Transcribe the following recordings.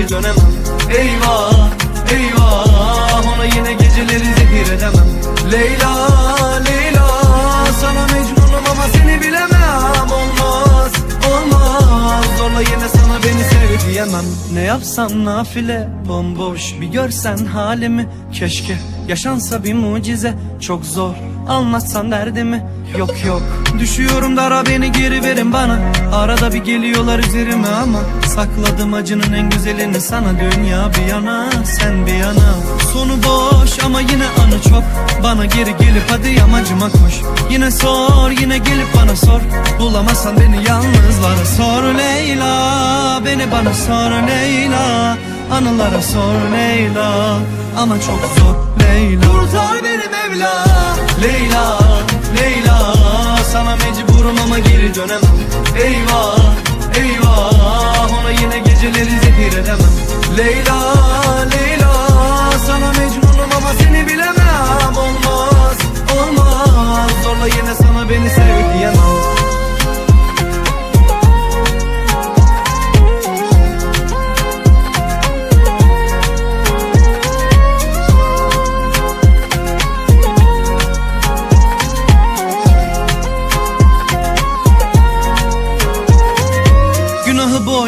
geri dönemem. Eyvah, eyvah Ona yine geceleri zehir edemem. Leyla, Leyla Sana mecburum ama seni bilemem. Olmaz, olmaz Zorla yine sana beni sev diyemem. Ne yapsam nafile Bomboş bir görsen halimi. Keşke yaşansa bir mucize Çok zor. Anlatsan derdimi. Yok yok. Düşüyorum dara beni geri verin bana. Arada bir geliyorlar üzerime ama Sakladım acının en güzelini sana. Dünya bir yana sen bir yana. Sonu boş ama yine anı çok. Bana geri gelip hadi yamacıma koş Yine sor yine gelip bana sor. Bulamazsan beni yalnızlara sor Leyla. Beni bana sor Leyla Anılara sor Leyla Ama çok zor Leyla. Kurtar beni Mevla Leyla Leyla. Sana mecburum ama geri dönemem. Eyvah Eyvah Ona yine geceleri zehir edemem. Leyla Leyla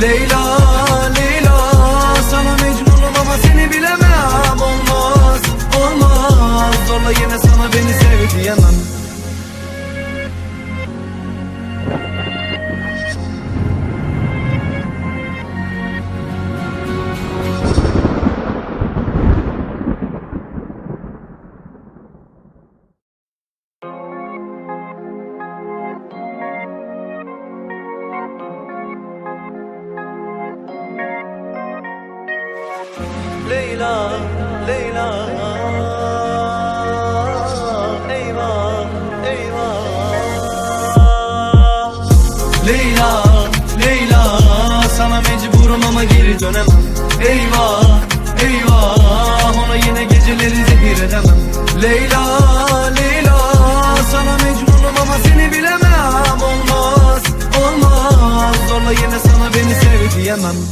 Leyla, Leyla geri dönemem. Eyvah,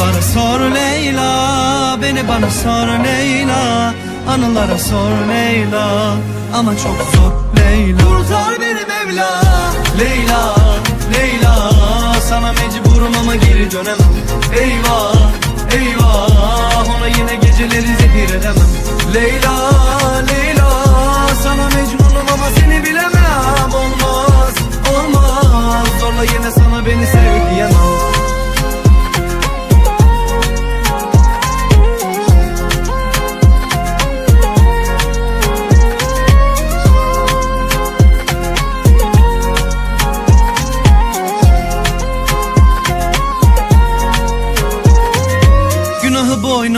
yalnızlara sor Leyla. Beni bana sor Leyla. Anılara sor Leyla. Ama çok zor Leyla. Kurtar beni Mevla. Leyla Leyla. Sana mecburum ama geri dönemem. Eyvah Eyvah. Ona yine geceleri zehir edemem. Leyla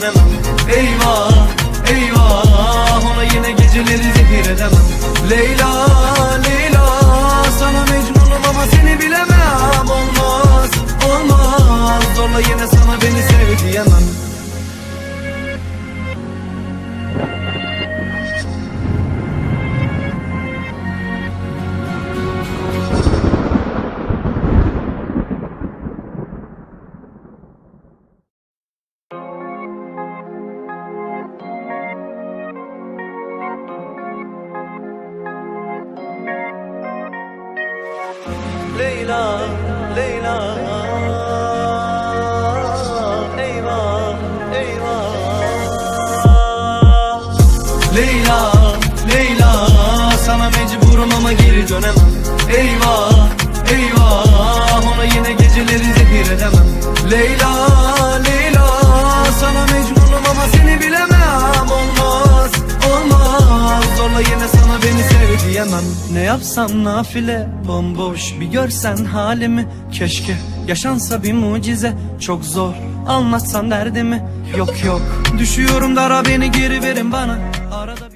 dönemem. Eyvah eyvah ona yine geceleri zehir edemem. Leyla Leyla sana mecnunum ama seni bilemem. Olmaz olmaz zorla yine mecburum ama geri dönemem. Eyvah eyvah. Ona yine geceleri zehir edemem. Leyla Leyla. Sana mecburum ama seni bilemem. Olmaz olmaz. Zorla yine sana beni sev diyemem. Ne yapsam nafile bomboş bir görsen halimi. Keşke yaşansa bir mucize. Çok zor Anlatsan derdimi. Yok yok. Düşüyorum dara beni geri verin bana. Arada bir